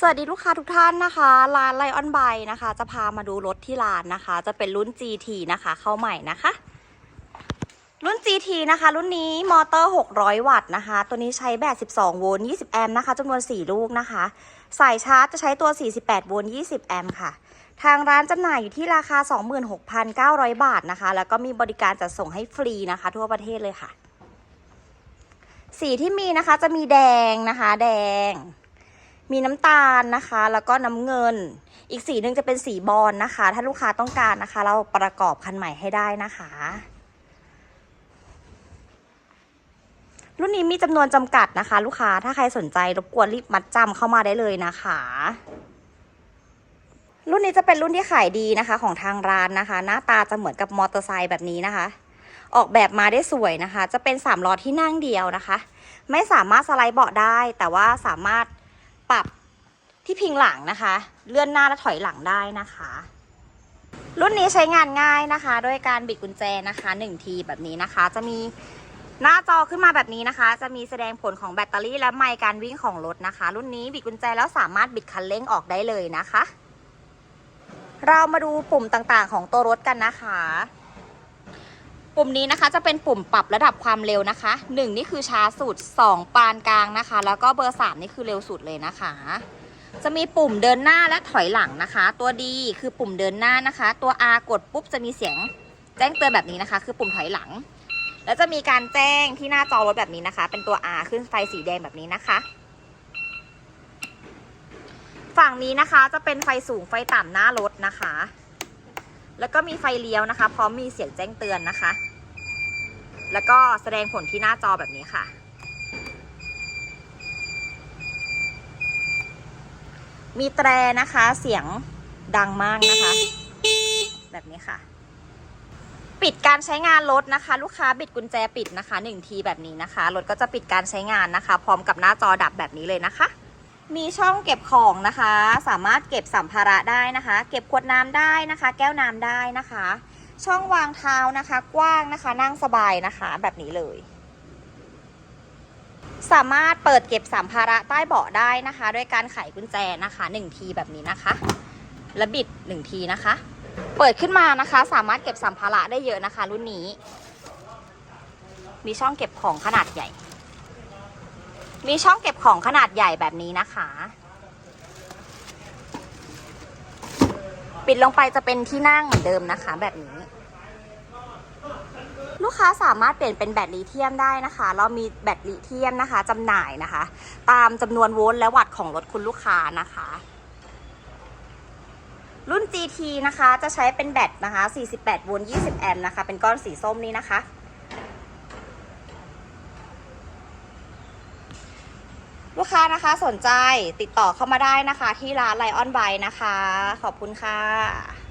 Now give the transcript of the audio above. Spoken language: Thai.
สวัสดีลูกค้าทุกท่านนะคะ ร้านไลออนไบนะคะ จะพามาดูรถที่ร้านนะคะ จะเป็นรุ่น GT นะคะ เข้าใหม่นะคะ รุ่น GT นะคะ รุ่นนี้มอเตอร์ 600 วัตต์นะคะ ตัวนี้ใช้แบต 12 โวลต์ 20 แอมป์นะคะจำนวน 4 ลูกนะคะ สายชาร์จจะใช้ตัว 48 โวลต์ 20 แอมป์ค่ะ ทางร้านจำหน่ายอยู่ที่ราคา 26,900 บาทนะคะ แล้วก็มีบริการจัดส่งให้ฟรีนะคะ ทั่วประเทศเลยค่ะ สีที่มีนะคะจะมีแดงนะคะ แดง มีน้ำตาลนะคะ แล้วก็น้ำเงิน อีกสีหนึ่งจะเป็นสีบอลนะคะ ถ้าลูกค้าต้องการนะคะ เราประกอบคันใหม่ให้ได้นะคะ รุ่นนี้มีจำนวนจำกัดนะคะ ลูกค้าถ้าใครสนใจรบกวนรีบมัดจำเข้ามาได้เลยนะคะรุ่นนี้จะเป็นรุ่นที่ขายดีนะคะ ของทางร้านนะคะ หน้าตาจะเหมือนกับมอเตอร์ไซค์แบบนี้นะคะ ออกแบบมาได้สวยนะคะ จะเป็นสามล้อที่นั่งเดียวนะคะ ไม่สามารถสไลด์เบาะได้ แต่ว่าสามารถ ปรับที่พิงหลังนะคะ เลื่อนหน้าและถอยหลังได้นะคะ รุ่นนี้ใช้งานง่ายนะคะ ด้วยการบิดกุญแจนะคะ1ทีแบบนี้นะคะ จะมีหน้าจอขึ้นมาแบบนี้นะคะ จะมีแสดงผลของแบตเตอรี่และไมล์การวิ่งของรถนะคะ รุ่นนี้บิดกุญแจแล้วสามารถบิดคันเร่งออกได้เลยนะคะ เรามาดูปุ่มต่างๆของตัวรถกันนะคะ ปุ่มนี้นะคะจะเป็นปุ่มปรับระดับความเร็วนะคะ 1 นี่คือช้าสุด 2 ปานกลางนะคะ แล้วก็เบอร์ 3 นี่คือเร็วสุดเลยนะคะ จะมีปุ่มเดินหน้าและถอยหลังนะคะ ตัวดีคือปุ่มเดินหน้านะคะ ตัว R กดปุ๊บจะมีเสียงแจ้งเตือนแบบนี้นะคะ คือปุ่มถอยหลัง แล้วจะมีการแจ้งที่หน้าจอรถแบบนี้นะคะ เป็นตัว R ขึ้นไฟสีแดงแบบนี้นะคะ ฝั่งนี้นะคะจะเป็นไฟสูงไฟต่ำหน้ารถนะคะแล้วก็มีไฟเลี้ยวนะคะ พร้อมมีเสียงแจ้งเตือนนะคะ แล้วก็แสดงผลที่หน้าจอแบบนี้ค่ะ มีแตรนะคะเสียงดังมากนะคะ แบบนี้ค่ะ ปิดการใช้งานรถนะคะ ลูกค้าบิดกุญแจปิดนะคะหนึ่งทีแบบนี้นะคะรถก็จะปิดการใช้งานนะคะ พร้อมกับหน้าจอดับแบบนี้เลยนะคะมีช่องเก็บของนะคะ สามารถเก็บสัมภาระได้นะคะ เก็บขวดน้ำได้นะคะ แก้วน้ำได้นะคะ ช่องวางเท้านะคะ กว้างนะคะ นั่งสบายนะคะ แบบนี้เลย สามารถเปิดเก็บสัมภาระใต้เบาะได้นะคะ ด้วยการไขกุญแจนะคะหนึ่งทีแบบนี้นะคะ และบิดหนึ่งทีนะคะ เปิดขึ้นมานะคะ สามารถเก็บสัมภาระได้เยอะนะคะ รุ่นนี้ มีช่องเก็บของขนาดใหญ่ มีช่องเก็บของขนาดใหญ่แบบนี้นะคะ ปิดลงไปจะเป็นที่นั่งเหมือนเดิมนะคะ แบบนี้ ลูกค้าสามารถเปลี่ยนเป็นแบตลิเธียมได้นะคะ เรามีแบตลิเธียมนะคะจำหน่ายนะคะ ตามจำนวนโวลต์และวัตต์ของรถคุณลูกค้านะคะ รุ่น GT นะคะจะใช้เป็นแบตนะคะ 48 โวลต์ 20 แอมป์นะคะ เป็นก้อนสีส้มนี้นะคะ ลูกค้านะคะสนใจติดต่อเข้ามาได้นะคะ ที่ร้านไลออนไบนะคะ ขอบคุณค่ะ